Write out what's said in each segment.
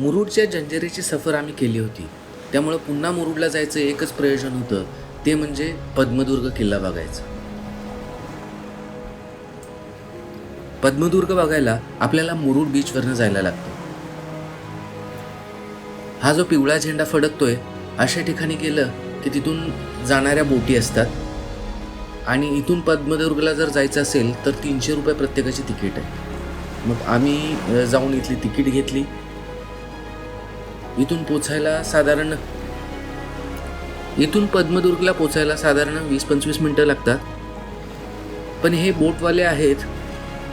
मुरुडच्या जंजिरेची सफर आम्ही केली होती. त्यामुळं पुन्हा मुरुडला जायचं एकच प्रयोजन होतं ते म्हणजे पद्मदुर्ग किल्ला बघायचा. पद्मदुर्ग बघायला आपल्याला मुरुड बीचवरनं जायला लागतं. हा जो पिवळा झेंडा फडकतोय अशा ठिकाणी गेलं की तिथून जाणाऱ्या बोटी असतात. आणि इथून पद्मदुर्गला जर जायचं असेल तर तीनशे रुपये प्रत्येकाची तिकीट आहे. मग आम्ही जाऊन इथली तिकीट घेतली. इथून पोचायला साधारण इथून पद्मदुर्गला पोचायला साधारण वीस पंचवीस मिनटं लागतात. पण हे बोटवाले आहेत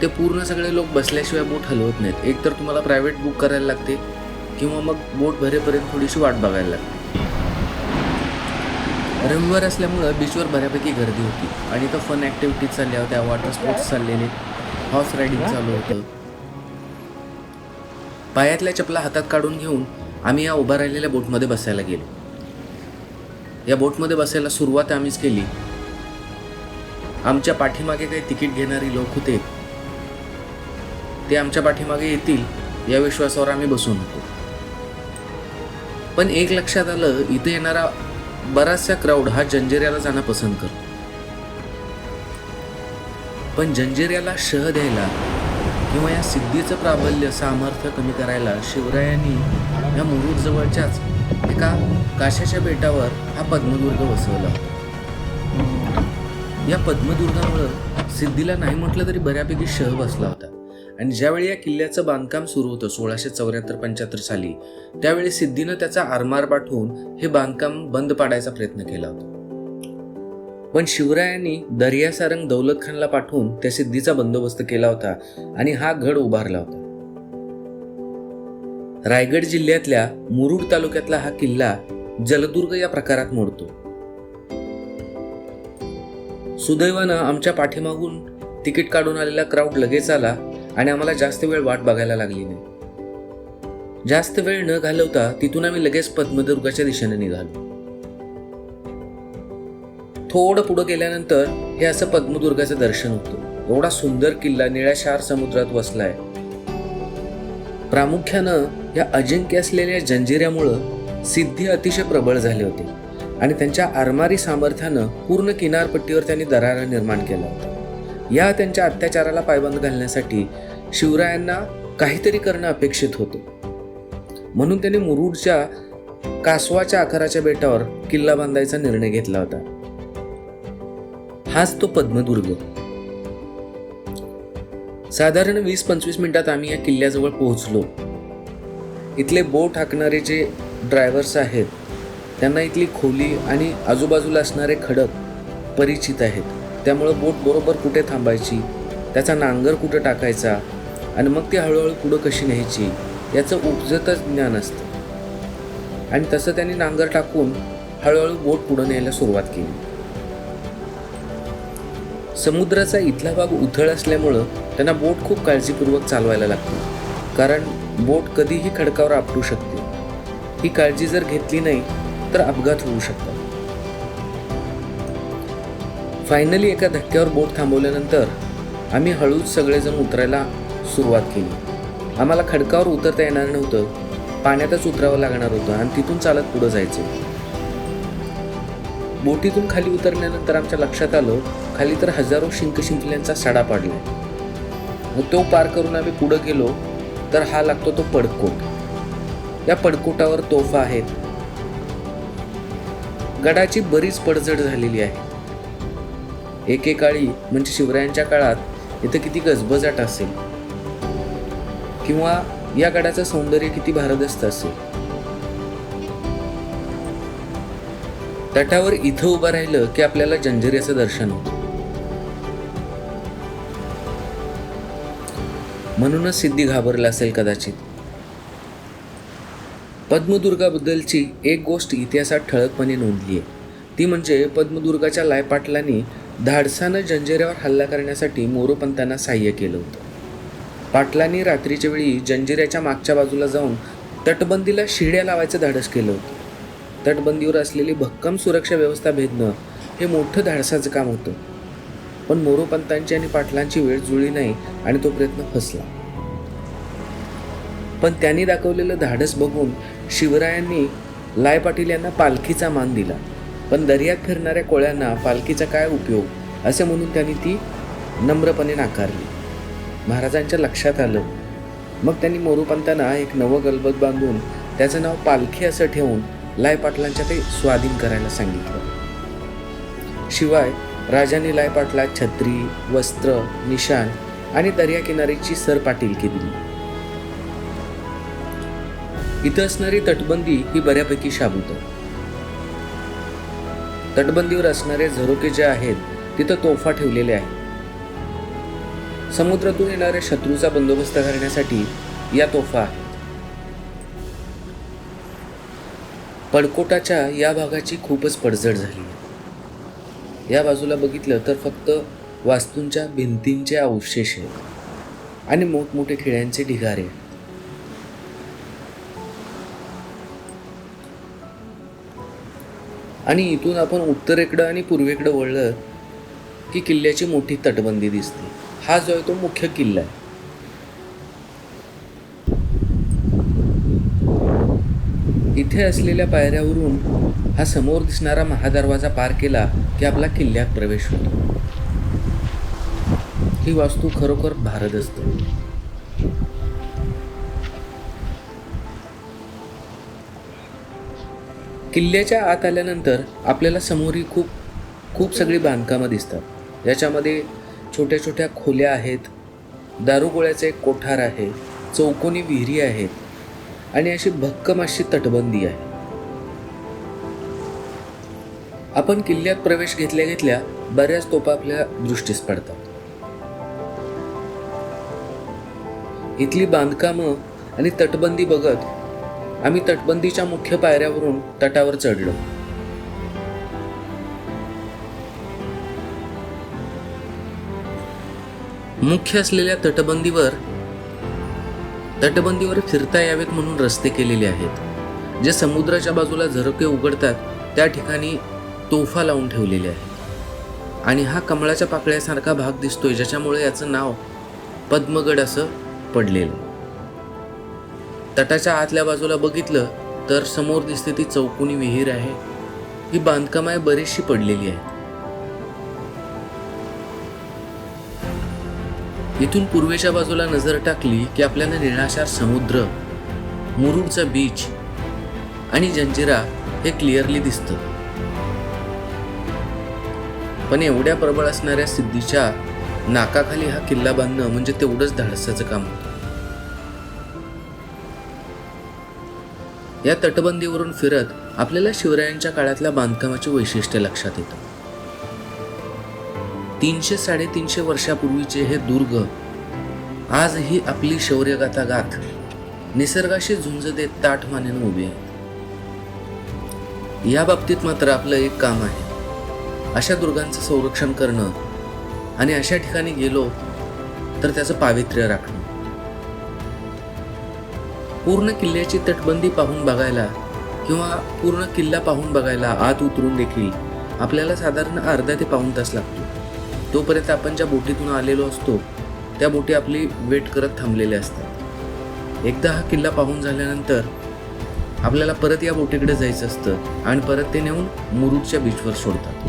ते पूर्ण सगळे लोक बसल्याशिवाय बोट हलवत नाहीत. एक तर तुम्हाला प्रायव्हेट बुक करायला लागते किंवा मग बोट भरेपर्यंत थोडीशी वाट बघायला लागते. रविवार असल्यामुळं बीचवर बऱ्यापैकी गर्दी होती. आणि इथं फन ॲक्टिव्हिटीज चालल्या होत्या वॉटर स्पोर्ट्स चाललेले. हॉर्स रायडिंग चालू होतं. पायातल्या चपला हातात काढून घेऊन आम्ही या उभा राहिलेल्या बोटमध्ये बसायला गेलो. या बोटमध्ये बसायला सुरुवात आम्हीच केली. आमच्या पाठीमागे काही तिकीट घेणारी लोक होते. ते आमच्या पाठीमागे येतील या विश्वासावर आम्ही बसून होतो पण एक लक्षात आलं इथे येणारा बराचसा क्राऊड हा जंजिऱ्याला जाणं पसंत करतो. पण जंजिऱ्याला शह द्यायला किंवा या सिद्धीचं प्राबल्य सामर्थ्य कमी करायला शिवरायांनी या मुरुडजवळच्याच एका काशाच्या बेटावर हा पद्मदुर्ग बसवला. या पद्मदुर्गामुळं सिद्धीला नाही म्हटलं तरी बऱ्यापैकी शह बसला होता. आणि ज्यावेळी या किल्ल्याचं बांधकाम सुरू होतं सोळाशे चौऱ्याहत्तर पंच्याहत्तर साली त्यावेळी सिद्धीनं त्याचा आरमार पाठवून हे बांधकाम बंद पाडायचा प्रयत्न केला होता. पण शिवरायांनी दर्यासारंग दौलत खानला पाठवून त्या सिद्धीचा बंदोबस्त केला होता आणि हा गड उभारला होता. रायगड जिल्ह्यातल्या मुरुड तालुक्यातला हा किल्ला जलदुर्ग या प्रकारात मोडतो. सुदैवानं आमच्या पाठीमागून तिकीट काढून आलेला क्राऊड लगेच आला आणि आम्हाला जास्त वेळ वाट बघायला लागली नाही. जास्त वेळ न घालवता तिथून आम्ही लगेच पद्मदुर्गाच्या दिशेने निघालो. थोडं पुढं गेल्यानंतर हे असं पद्मदुर्गाचं दर्शन होतं. एवढा सुंदर किल्ला निळ्याशार समुद्रात वसलाय. प्रामुख्यानं या अजिंक्य असलेल्या जंजिऱ्यामुळं सिद्धी अतिशय प्रबळ झाले होते आणि त्यांच्या आरमारी सामर्थ्यानं पूर्ण किनारपट्टीवर त्यांनी दरारा निर्माण केला होता. या त्यांच्या अत्याचाराला पायबंद घालण्यासाठी शिवरायांना काहीतरी करणं अपेक्षित होतं. म्हणून त्यांनी मुरुडच्या कासवाच्या आकाराच्या बेटावर किल्ला बांधायचा निर्णय घेतला होता. हाच तो पद्मदुर्ग. साधारण वीस पंचवीस मिनिटात आम्ही या किल्ल्याजवळ पोहोचलो. इथले बोट हाकणारे जे ड्रायव्हर्स आहेत त्यांना इथली खोली आणि आजूबाजूला असणारे खडक परिचित आहेत. त्यामुळं बोट बरोबर कुठे थांबायची त्याचा नांगर कुठं टाकायचा आणि मग ती हळूहळू पुढं कशी न्यायची याचं उपजतच ज्ञान असतं. आणि तसं त्यांनी नांगर टाकून हळूहळू बोट पुढं न्यायला सुरुवात केली. समुद्राचा इथला भाग उथळ असल्यामुळं त्यांना बोट खूप काळजीपूर्वक चालवायला लागते. कारण बोट कधीही खडकावर आपटू शकते. ही काळजी जर घेतली नाही तर अपघात होऊ शकतात. फायनली एका धक्क्यावर बोट थांबवल्यानंतर आम्ही हळूच सगळेजण उतरायला सुरुवात केली. आम्हाला खडकावर उतरता येणार नव्हतं. पाण्यातच उतरावं लागणार होतं आणि तिथून चालत पुढं जायचं. बोटीतून खाली उतरल्यानंतर आमच्या लक्षात आलं खाली तर हजारो शिंक शिंकल्यांचा सडा पाडला. मग तो पार करून आम्ही पुढं गेलो तर हा लागतो तो पडकोट. या पडकोटावर तोफा आहेत. गडाची बरीच पडझड झालेली आहे. एकेकाळी म्हणजे शिवरायांच्या काळात इथं किती गजबजाट असेल. किंवा या गडाचं सौंदर्य किती भारदस्त असेल. तटावर इथं उभं राहिलं की आपल्याला जंजिऱ्याचं दर्शन होतं. म्हणूनच सिद्धी घाबरला असेल कदाचित. पद्मदुर्गाबद्दलची एक गोष्ट इतिहासात ठळकपणे नोंदली आहे. ती म्हणजे पद्मदुर्गाच्या लायपाटलांनी धाडसानं जंजिऱ्यावर हल्ला करण्यासाठी मोरोपंतांना सहाय्य केलं होतं. पाटलांनी रात्रीच्या वेळी जंजिऱ्याच्या मागच्या बाजूला जाऊन तटबंदीला शिड्या लावायचं धाडस केलं होतं. तटबंदीवर असलेली भक्कम सुरक्षा व्यवस्था भेदणं हे मोठं धाडसाचं काम होतं. पण मोरोपंतांची आणि पाटलांची वेळ जुळली नाही आणि तो प्रयत्न फसला. पण त्यांनी दाखवलेलं धाडस बघून शिवरायांनी लाय पाटील यांना पालखीचा मान दिला. पण दर्यात फिरणाऱ्या कोळ्यांना पालखीचा काय उपयोग? असे म्हणून त्यांनी ती नम्रपणे नाकारली. महाराजांच्या लक्षात आलं. मग त्यांनी मोरूपंतांना एक नवं गलबत बांधून त्याचं नाव पालखी असं ठेवून लाय पाटलांच्या ते स्वाधीन करायला सांगितलं. शिवाय राजाने लायपाटला छत्री वस्त्र निशाण आणि दर्याकिनारीची सरपाटीलकी दिली इथं असणारी तटबंदी ही बऱ्यापैकी शाबूत तटबंदीवर असणारे झरोके जे आहेत तिथं तोफा ठेवलेले आहेत. समुद्रातून येणाऱ्या शत्रूचा बंदोबस्त करण्यासाठी या तोफा आहेत. पडकोटाच्या या भागाची खूपच पडझड झाली आहे. या बाजूला बघितलं तर फक्त वास्तूंच्या भिंतींचे अवशेष आहेत आणि मोठमोठे खिळ्यांचे ढिगारे आणि इथून आपण उत्तरेकडं आणि पूर्वेकडं वळलं की किल्ल्याची मोठी तटबंदी दिसते. हा जो आहे तो मुख्य किल्ला आहे. इथे असलेल्या पायऱ्यावरून हा समोर दिसणारा महादरवाजा पार केला की आपला किल्ल्यात प्रवेश होतो. ही वास्तू खरोखर भारत असते. किल्ल्याच्या आत आल्यानंतर आपल्याला समोरही खूप खूप सगळी बांधकामं दिसतात. याच्यामध्ये छोट्या छोट्या खोल्या आहेत दारुगोळ्याचा एक कोठार आहे चौकोनी विहिरी आहेत आणि अशी भक्कम अशी तटबंदी आहे. आपण किल्ल्यात प्रवेश घेतल्या घेतल्या बऱ्याच तोपा आपल्या दृष्टीस पडतात. इथली बांधकामं आणि तटबंदी बघत आम्ही तटबंदीच्या मुख्य पायऱ्यावरून तटावर चढलो. मुख्य असलेल्या तटबंदीवर तटबंदीवर फिरता यावेत म्हणून रस्ते केलेले आहेत. जे समुद्राच्या बाजूला झरके उघडतात त्या ठिकाणी तोफा लावून ठेवलेली आहे. आणि हा कमळाच्या पाकळ्यासारखा भाग दिसतोय ज्याच्यामुळे याचं नाव पद्मगड असं पडलेलं. तटाच्या आतल्या बाजूला बघितलं तर समोर दिसते ती चौकोनी विहीर आहे. ही बांधकाम आहे बरीचशी पडलेली आहे. इथून पूर्वेच्या बाजूला नजर टाकली की आपल्याला निळाशार समुद्र मुरुडचा बीच आणि जंजिरा हे क्लिअरली दिसतं. पण एवढ्या प्रबळ असणाऱ्या सिद्धीच्या नाकाखाली हा किल्ला बांधणं म्हणजे तेवढंच धाडसाचं काम होतं. या तटबंदीवरून फिरत आपल्याला शिवरायांच्या काळातल्या बांधकामाची वैशिष्ट्य लक्षात येतं. तीनशे साडेतीनशे वर्षापूर्वीचे हे दुर्ग आजही आपली शौर्यगाथा गाथ निसर्गाशी झुंज देत ताठ मानेनं उभी आहेत या बाबतीत मात्र आपलं एक काम आहे. अशा दुर्गांचं संरक्षण करणं आणि अशा ठिकाणी गेलो तर त्याचं पावित्र्य राखणं. पूर्ण किल्ल्याची तटबंदी पाहून बघायला किंवा पूर्ण किल्ला पाहून बघायला आत उतरून देखील आपल्याला साधारण अर्धा ते पाऊण तास लागतो. तोपर्यंत आपण ज्या बोटीतून आलेलो असतो त्या बोटी आपली वेट करत थांबलेल्या असतात. एकदा हा किल्ला पाहून झाल्यानंतर आपल्याला परत या बोटीकडे जायचं असतं आणि परत ते नेऊन मुरुडच्या बीचवर सोडतात.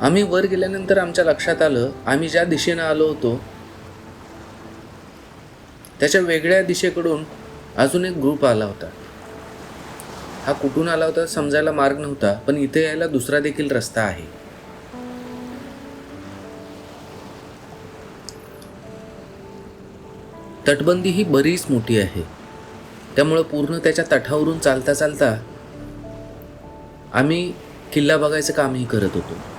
आम्ही वर गेल्यानंतर आमच्या लक्षात आलं आम्ही ज्या दिशेनं आलो होतो त्याच्या वेगळ्या दिशेकडून अजून एक ग्रुप आला होता. हा कुठून आला होता समजायला मार्ग नव्हता पण इथे यायला दुसरा देखील रस्ता आहे. तटबंदी ही बरीच मोठी आहे. त्यामुळं पूर्ण त्याच्या तटावरून चालता चालता आम्ही किल्ला बघायचं कामही करत होतो.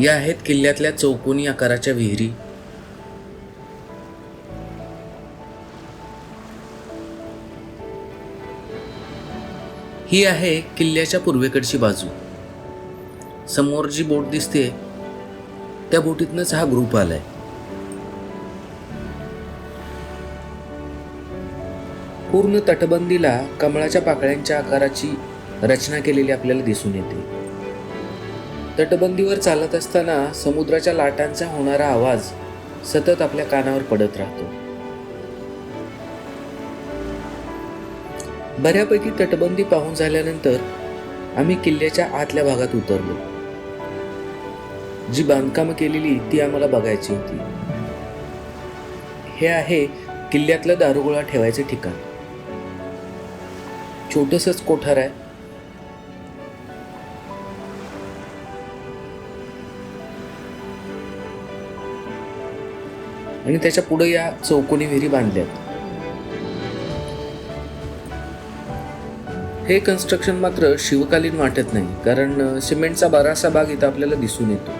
या आहेत किल्ल्यातल्या चौकोनी आकाराच्या विहिरी. ही आहे किल्ल्याच्या पूर्वेकडची बाजू. समोर जी बोट दिसते त्या बोटीतनंच हा ग्रुप आलाय. पूर्ण तटबंदीला कमळाच्या पाकळ्यांच्या आकाराची रचना केलेली आपल्याला दिसून येते. तटबंदीवर चालत असताना समुद्राच्या लाटांचा होणारा आवाज सतत आपल्या कानावर पडत राहतो. बऱ्यापैकी तटबंदी पाहून झाल्यानंतर आम्ही किल्ल्याच्या आतल्या भागात उतरलो. जी बांधकामं केलेली ती आम्हाला बघायची होती. हे आहे किल्ल्यातलं दारुगोळा ठेवायचं ठिकाण. छोटसच कोठार आहे. आणि त्याच्या पुढे या चौकोनी विहिरी बांधल्यात हे कन्स्ट्रक्शन मात्र शिवकालीन वाटत नाही कारण सिमेंटचा बराचसा भाग इथं आपल्याला दिसून येतो.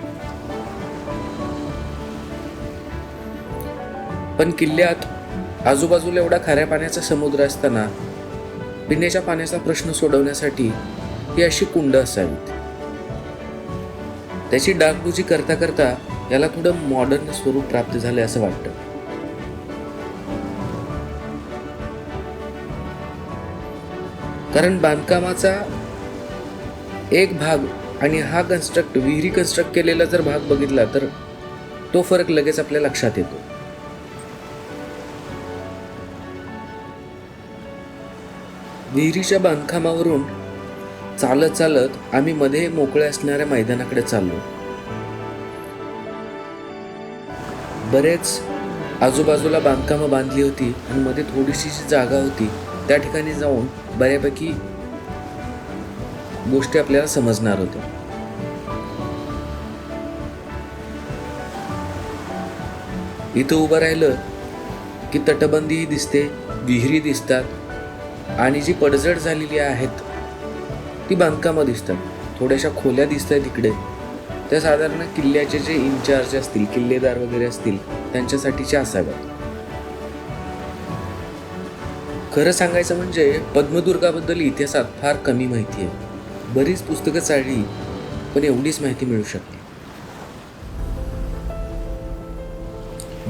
पण किल्ल्यात आजूबाजूला एवढा खाऱ्या पाण्याचा समुद्र असताना पिण्याच्या पाण्याचा प्रश्न सोडवण्यासाठी ही अशी कुंड असावीत. त्याची डागडुजी करता करता याला थोडं मॉडर्न स्वरूप प्राप्त झालं असं वाटतं? कारण बांधकामाचा एक भाग आणि हा कन्स्ट्रक्ट विहिरी कन्स्ट्रक्ट केलेला जर भाग बघितला तर तो फरक लगेच आपल्या लक्षात येतो. विहिरीच्या बांधकामावरून चालत चालत आम्ही मध्ये मोकळ्या असणाऱ्या मैदानाकडे चाललो. बरेच आजूबाजूला बांधकामं बांधली होती आणि मध्ये थोडीशी जी जागा होती त्या ठिकाणी जाऊन बऱ्यापैकी गोष्टी आपल्याला समजणार होत्या. इथं उभं राहिलं की तटबंदीही दिसते विहिरी दिसतात आणि जी पडझड झालेली आहेत ती बांधकामं दिसतात. थोड्याशा खोल्या दिसतात तिकडे इकडे. त्या साधारण किल्ल्याचे जे इन्चार्ज असतील किल्लेदार वगैरे असतील त्यांच्यासाठीच्या असाव्यात खरं सांगायचं म्हणजे पद्मदुर्गाबद्दल इतिहासात फार कमी माहिती आहे. बरीच पुस्तकं चालली पण एवढीच माहिती मिळू शकते.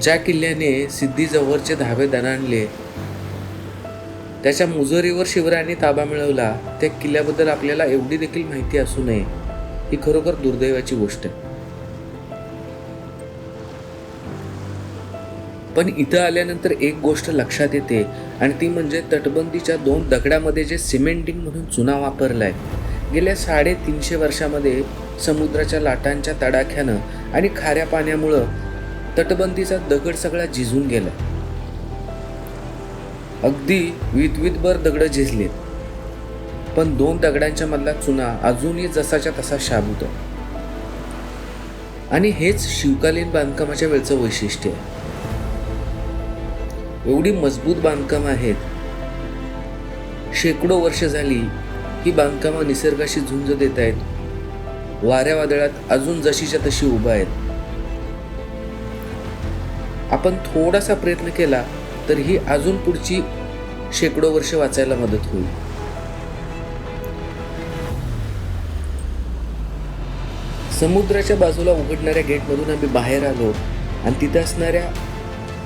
ज्या किल्ल्याने सिद्धीजवळचे धावे दणाणले त्याच्या मुजोरीवर शिवरायांनी ताबा मिळवला त्या किल्ल्याबद्दल आपल्याला एवढी देखील माहिती असू नये. ही खरोखर दुर्दैवाची गोष्ट आहे. पण इथं आल्यानंतर एक गोष्ट लक्षात येते आणि ती म्हणजे तटबंदीच्या दोन दगडामध्ये जे सिमेंटिंग म्हणून चुना वापरलाय गेल्या साडेतीनशे वर्षामध्ये समुद्राच्या लाटांच्या तडाख्यानं आणि खाऱ्या पाण्यामुळं तटबंदीचा दगड सगळा झिजून गेला अगदी वितवितभर दगड झिजलेत. पण दोन दगडांच्या मधला चुना अजूनही जसाच्या तसा शाबूत आहे. आणि हेच शिवकालीन बांधकामाच्या वेळचं वैशिष्ट्य आहे. एवढी मजबूत बांधकाम आहेत. शेकडो वर्ष झाली ही बांधकामं निसर्गाशी झुंज देत आहेत. वाऱ्या वादळात अजून जशीच्या तशी उभा आहेत. आपण थोडासा प्रयत्न केला तर ही अजून पुढची शेकडो वर्ष वाचायला मदत होईल. समुद्राच्या बाजूला उघडणाऱ्या गेटमधून आम्ही बाहेर आलो आणि तिथं असणाऱ्या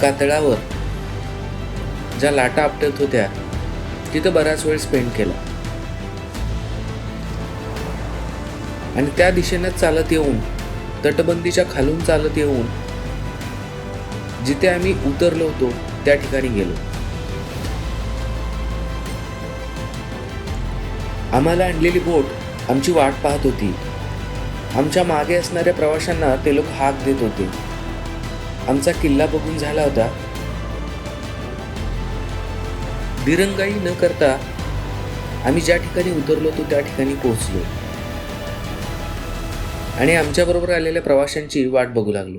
कातळावर ज्या लाटा आपटत होत्या तिथं बराच वेळ स्पेंड केला. आणि त्या दिशेनं चालत येऊन तटबंदीच्या खालून चालत येऊन जिथे आम्ही उतरलो होतो त्या ठिकाणी गेलो. आम्हाला आणलेली बोट आमची वाट पाहत होती. आमच्या मागे असणाऱ्या प्रवाशांना ते लोक हाक देत होते. आमचा किल्ला बघून झाला होता. दिरंगाई न करता आम्ही ज्या ठिकाणी उतरलो होतो त्या ठिकाणी पोहोचलो. आणि आमच्याबरोबर आलेल्या प्रवाशांची वाट बघू लागलो.